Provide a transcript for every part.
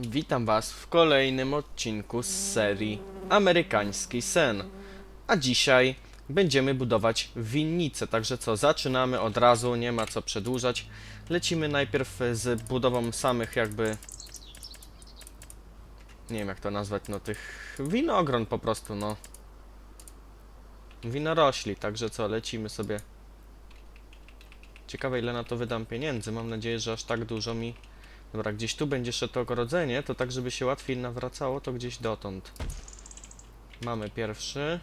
Witam Was w kolejnym odcinku z serii Amerykański Sen. A dzisiaj będziemy budować winnicę, także co, zaczynamy od razu, nie ma co przedłużać. Lecimy najpierw z budową samych jakby... Nie wiem jak to nazwać, no tych winogron po prostu, no. Winorośli, także co, lecimy sobie. Ciekawe ile na to wydam pieniędzy, mam nadzieję, że aż tak dużo mi Dobra, gdzieś tu będzie jeszcze to ogrodzenie, to tak, żeby się łatwiej nawracało, to gdzieś dotąd. Mamy pierwszy.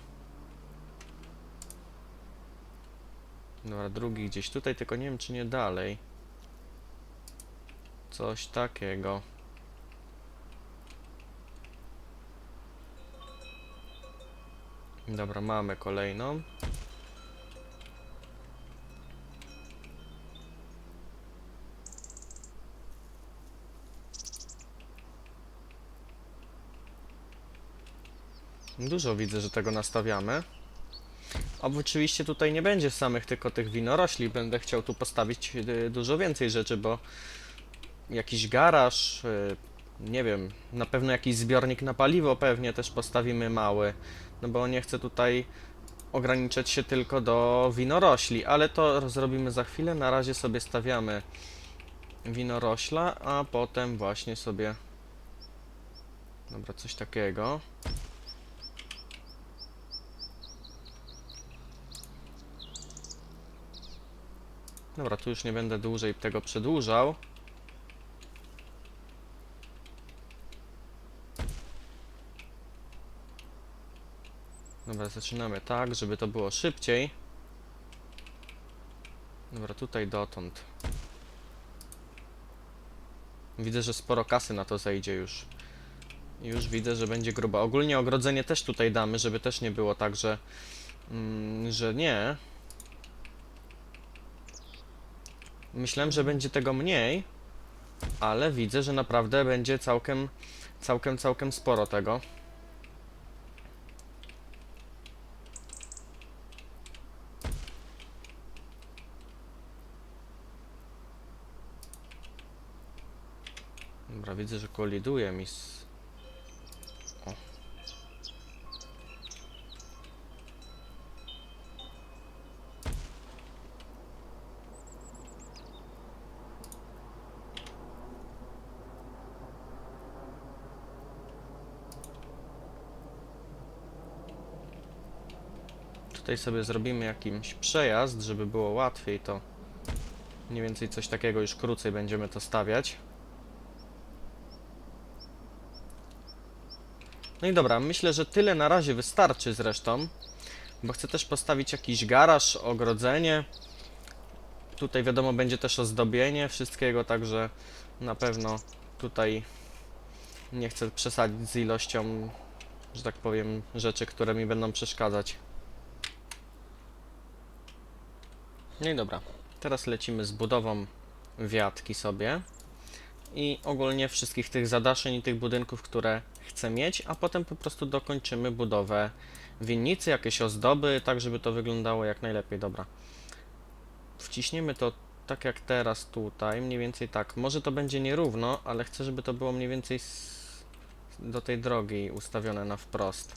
Dobra, drugi gdzieś tutaj, tylko nie wiem, czy nie dalej. Coś takiego. Dobra, mamy kolejną. Dużo widzę, że tego nastawiamy. Oczywiście tutaj nie będzie samych tylko tych winorośli, będę chciał tu postawić y, dużo więcej rzeczy, bo jakiś garaż, y, nie wiem, na pewno jakiś zbiornik na paliwo pewnie też postawimy mały, no bo nie chcę tutaj ograniczać się tylko do winorośli, ale to zrobimy za chwilę, na razie sobie stawiamy winorośla, a potem właśnie sobie dobra, coś takiego Dobra, tu już nie będę dłużej tego przedłużał. Dobra, zaczynamy tak, żeby to było szybciej. Dobra, tutaj dotąd. Widzę, że sporo kasy na to zejdzie już. Już widzę, że będzie grubo. Ogólnie ogrodzenie też tutaj damy, żeby też nie było tak, że, mm, że nie. Myślałem, że będzie tego mniej, ale widzę, że naprawdę będzie całkiem, całkiem, całkiem sporo tego. Dobra, widzę, że koliduje mi z... Tutaj sobie zrobimy jakiś przejazd, żeby było łatwiej to mniej więcej coś takiego już krócej będziemy to stawiać. No i dobra, myślę, że tyle na razie wystarczy zresztą, bo chcę też postawić jakiś garaż, ogrodzenie. Tutaj wiadomo będzie też ozdobienie wszystkiego, także na pewno tutaj nie chcę przesadzić z ilością, że tak powiem, rzeczy, które mi będą przeszkadzać. No i dobra, teraz lecimy z budową wiatki sobie i ogólnie wszystkich tych zadaszeń i tych budynków, które chcę mieć, a potem po prostu dokończymy budowę winnicy, jakieś ozdoby, tak żeby to wyglądało jak najlepiej. Dobra. Wciśniemy to tak jak teraz tutaj, mniej więcej tak. Może to będzie nierówno, ale chcę, żeby to było mniej więcej do tej drogi ustawione na wprost.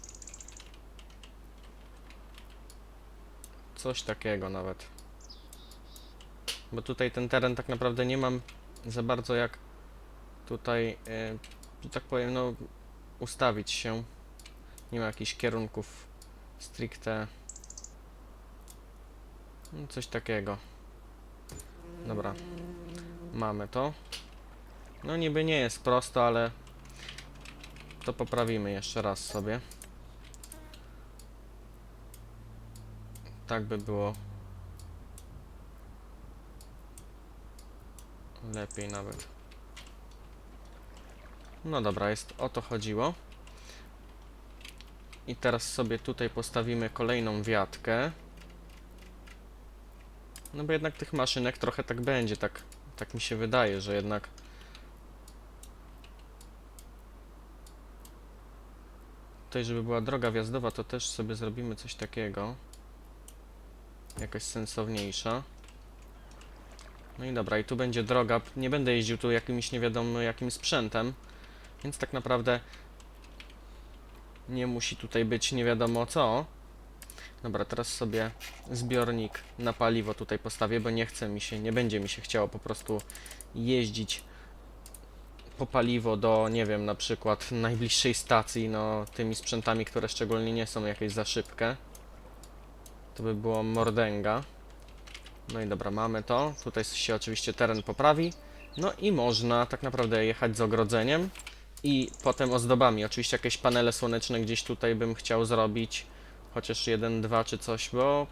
Coś takiego nawet. Bo tutaj ten teren tak naprawdę nie mam za bardzo jak tutaj, e, że tak powiem, no ustawić się. Nie ma jakichś kierunków stricte. No, coś takiego. Dobra. Mamy to. No niby nie jest prosto, ale to poprawimy jeszcze raz sobie. Tak by było lepiej nawet. No dobra, jest o to chodziło. I teraz sobie tutaj postawimy kolejną wiatkę. No bo jednak tych maszynek trochę tak będzie, tak, tak mi się wydaje, że jednak... Tutaj, żeby była droga wjazdowa, to też sobie zrobimy coś takiego. Jakaś sensowniejsza. No i dobra, i tu będzie droga. Nie będę jeździł tu jakimś nie wiadomo jakim sprzętem. Więc tak naprawdę nie musi tutaj być nie wiadomo co. Dobra, teraz sobie zbiornik na paliwo tutaj postawię, bo nie chce mi się, nie będzie mi się chciało po prostu jeździć po paliwo do, nie wiem, na przykład najbliższej stacji, no tymi sprzętami, które szczególnie nie są jakieś za szybkie. To by było mordęga. No i dobra, mamy to. Tutaj się oczywiście teren poprawi. No i można tak naprawdę jechać z ogrodzeniem i potem ozdobami. Oczywiście jakieś panele słoneczne gdzieś tutaj bym chciał zrobić, chociaż jeden, dwa czy coś, bo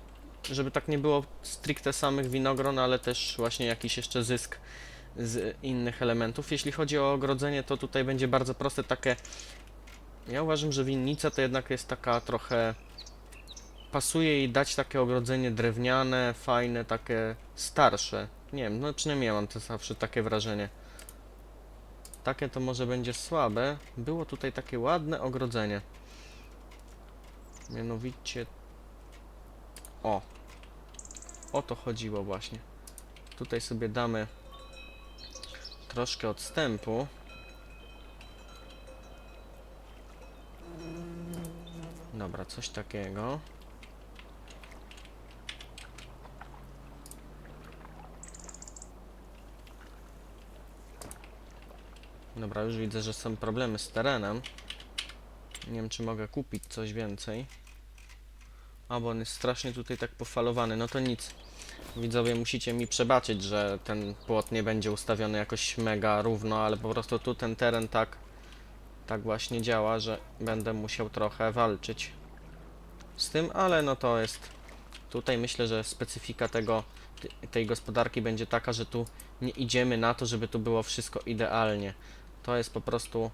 żeby tak nie było stricte samych winogron, ale też właśnie jakiś jeszcze zysk z innych elementów. Jeśli chodzi o ogrodzenie, to tutaj będzie bardzo proste takie. Ja uważam, że winnica to jednak jest taka trochę. Pasuje jej dać takie ogrodzenie drewniane, fajne, takie starsze. Nie wiem, no przynajmniej ja mam to zawsze takie wrażenie. Takie to może będzie słabe. Było tutaj takie ładne ogrodzenie. Mianowicie. O. O to chodziło właśnie. Tutaj sobie damy troszkę odstępu. Dobra, coś takiego. Dobra, już widzę, że są problemy z terenem. Nie wiem, czy mogę kupić coś więcej. A, bo on jest strasznie tutaj tak pofalowany. No to nic. Widzowie, musicie mi przebaczyć, że ten płot nie będzie ustawiony jakoś mega równo, ale po prostu tu ten teren tak, tak właśnie działa, że będę musiał trochę walczyć z tym, ale no to jest. Tutaj myślę, że specyfika tego, te- tej gospodarki będzie taka, że tu nie idziemy na to, żeby tu było wszystko idealnie. To jest po prostu.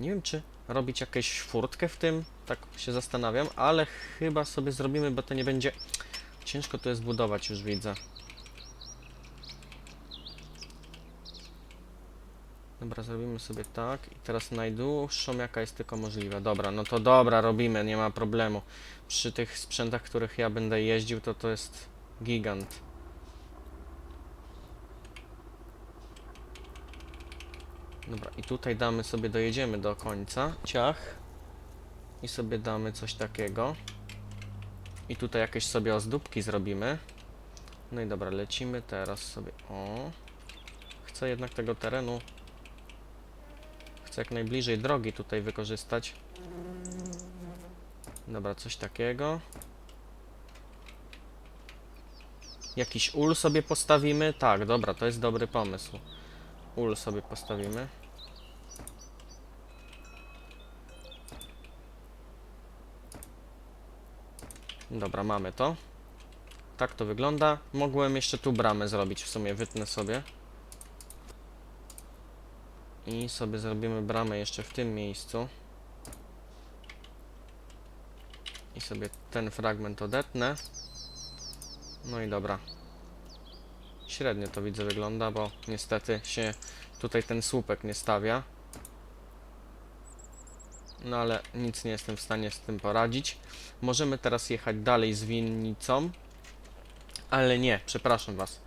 Nie wiem, czy robić jakąś furtkę w tym, tak się zastanawiam, ale chyba sobie zrobimy, bo to nie będzie. Ciężko to jest budować, już widzę. Dobra, zrobimy sobie tak i teraz najdłuższą jaka jest tylko możliwa. Dobra, no to dobra, robimy, nie ma problemu. Przy tych sprzętach, których ja będę jeździł, to to jest gigant. Dobra, i tutaj damy sobie, dojedziemy do końca, ciach. I sobie damy coś takiego. I tutaj jakieś sobie ozdóbki zrobimy. No i dobra, lecimy teraz sobie, o. Chcę jednak tego terenu, chcę jak najbliżej drogi tutaj wykorzystać. Dobra, coś takiego. Jakiś ul sobie postawimy? Tak, dobra, to jest dobry pomysł. Ul sobie postawimy. Dobra, mamy to. Tak to wygląda. Mogłem jeszcze tu bramę zrobić, w sumie wytnę sobie. I sobie zrobimy bramę jeszcze w tym miejscu. I sobie ten fragment odetnę. No i dobra. Średnio to widzę wygląda, bo niestety się tutaj ten słupek nie stawia. No ale nic nie jestem w stanie z tym poradzić. Możemy teraz jechać dalej z winnicą. Ale nie, przepraszam Was.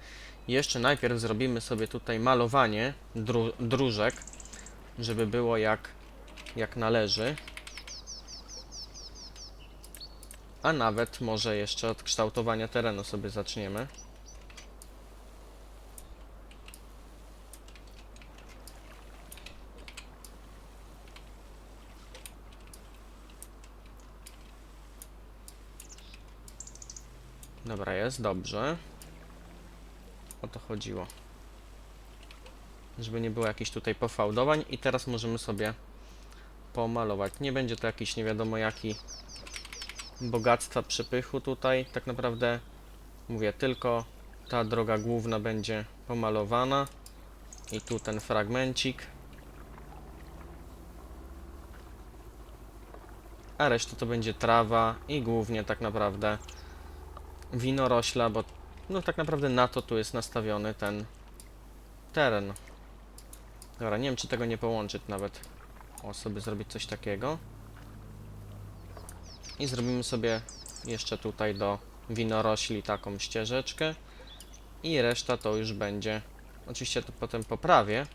Jeszcze najpierw zrobimy sobie tutaj malowanie dru dróżek, żeby było jak, jak należy. A nawet może jeszcze od kształtowania terenu sobie zaczniemy. Dobra, jest, dobrze. O to chodziło. Żeby nie było jakichś tutaj pofałdowań i teraz możemy sobie pomalować. Nie będzie to jakiś nie wiadomo jaki bogactwa przepychu tutaj. Tak naprawdę mówię tylko ta droga główna będzie pomalowana i tu ten fragmencik. A reszta to będzie trawa i głównie tak naprawdę winorośla, bo no tak naprawdę na to tu jest nastawiony ten teren. Dobra, nie wiem czy tego nie połączyć nawet. O, sobie zrobić coś takiego. I zrobimy sobie jeszcze tutaj do winorośli taką ścieżeczkę. I reszta to już będzie Oczywiście to potem poprawię.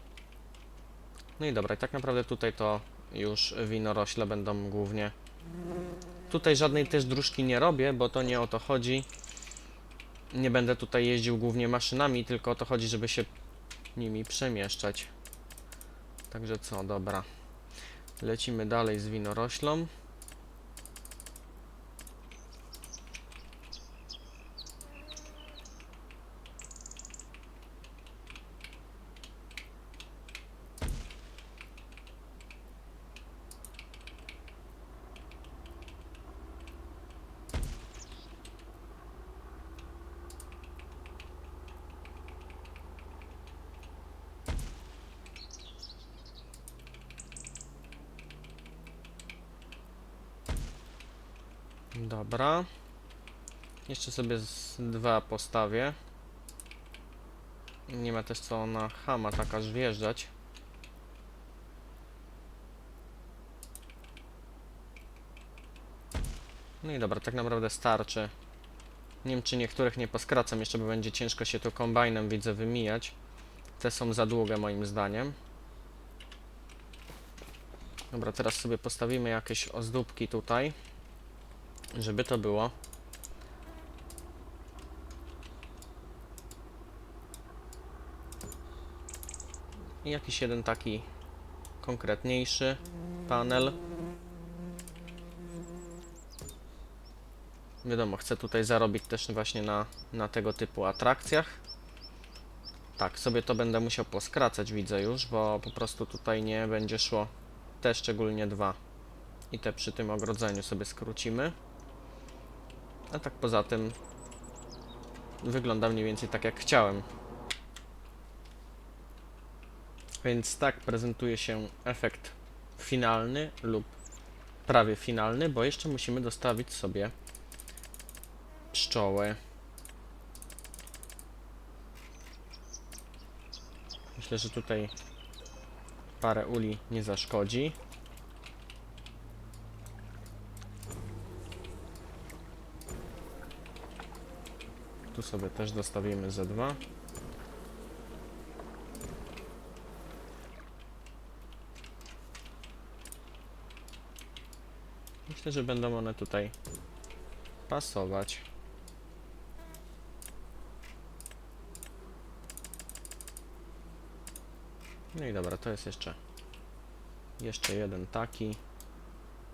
No i dobra, i tak naprawdę tutaj to już winorośle będą głównie. Tutaj żadnej też dróżki nie robię, bo to nie o to chodzi. Nie będę tutaj jeździł głównie maszynami, tylko o to chodzi, żeby się nimi przemieszczać. Także co, dobra. Lecimy dalej z winoroślą. Dobra. Jeszcze sobie z dwa postawię. Nie ma też co na hama tak aż wjeżdżać. No i dobra, tak naprawdę starczy. Nie wiem, czy niektórych nie poskracam jeszcze, bo będzie ciężko się tu kombajnem, widzę, wymijać. Te są za długie moim zdaniem. Dobra, teraz sobie postawimy jakieś ozdóbki tutaj żeby to było. I jakiś jeden taki konkretniejszy panel. Wiadomo, chcę tutaj zarobić też właśnie na, na tego typu atrakcjach. Tak, sobie to będę musiał poskracać, widzę już, bo po prostu tutaj nie będzie szło te szczególnie dwa. I te przy tym ogrodzeniu sobie skrócimy. A tak poza tym wygląda mniej więcej tak jak chciałem. Więc tak prezentuje się efekt finalny lub prawie finalny, bo jeszcze musimy dostawić sobie pszczoły. Myślę, że tutaj parę uli nie zaszkodzi. Tu sobie też dostawimy Z2. Myślę, że będą one tutaj pasować. No i dobra, to jest jeszcze jeszcze jeden taki.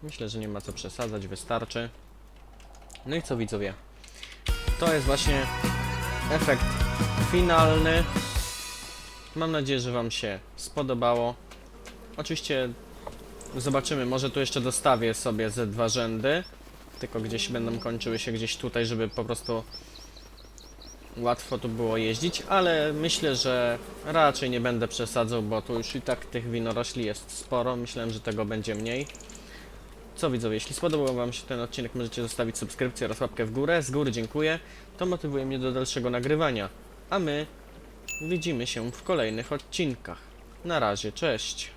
Myślę, że nie ma co przesadzać, wystarczy. No i co widzowie? To jest właśnie efekt finalny. Mam nadzieję, że Wam się spodobało. Oczywiście zobaczymy, może tu jeszcze dostawię sobie ze dwa rzędy. Tylko gdzieś będą kończyły się gdzieś tutaj, żeby po prostu łatwo tu było jeździć, ale myślę, że raczej nie będę przesadzał, bo tu już i tak tych winorośli jest sporo. Myślałem, że tego będzie mniej. Co widzowie, jeśli spodobał Wam się ten odcinek, możecie zostawić subskrypcję oraz łapkę w górę. Z góry dziękuję. To motywuje mnie do dalszego nagrywania. A my widzimy się w kolejnych odcinkach. Na razie, cześć.